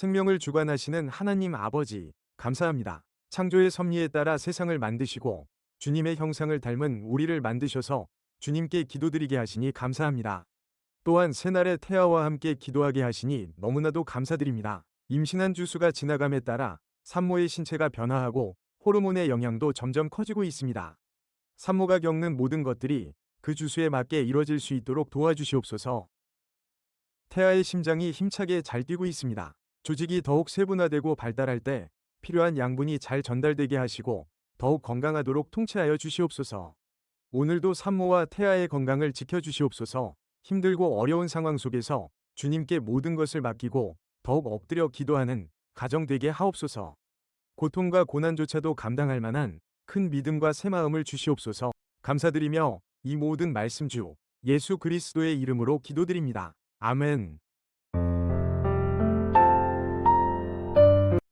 생명을 주관하시는 하나님 아버지, 감사합니다. 창조의 섭리에 따라 세상을 만드시고 주님의 형상을 닮은 우리를 만드셔서 주님께 기도드리게 하시니 감사합니다. 또한 새날의 태아와 함께 기도하게 하시니 너무나도 감사드립니다. 임신한 주수가 지나감에 따라 산모의 신체가 변화하고 호르몬의 영향도 점점 커지고 있습니다. 산모가 겪는 모든 것들이 그 주수에 맞게 이루어질 수 있도록 도와주시옵소서. 태아의 심장이 힘차게 잘 뛰고 있습니다. 조직이 더욱 세분화되고 발달할 때 필요한 양분이 잘 전달되게 하시고 더욱 건강하도록 통치하여 주시옵소서. 오늘도 산모와 태아의 건강을 지켜주시옵소서. 힘들고 어려운 상황 속에서 주님께 모든 것을 맡기고 더욱 엎드려 기도하는 가정 되게 하옵소서. 고통과 고난조차도 감당할 만한 큰 믿음과 새 마음을 주시옵소서. 감사드리며 이 모든 말씀 주 예수 그리스도의 이름으로 기도드립니다. 아멘.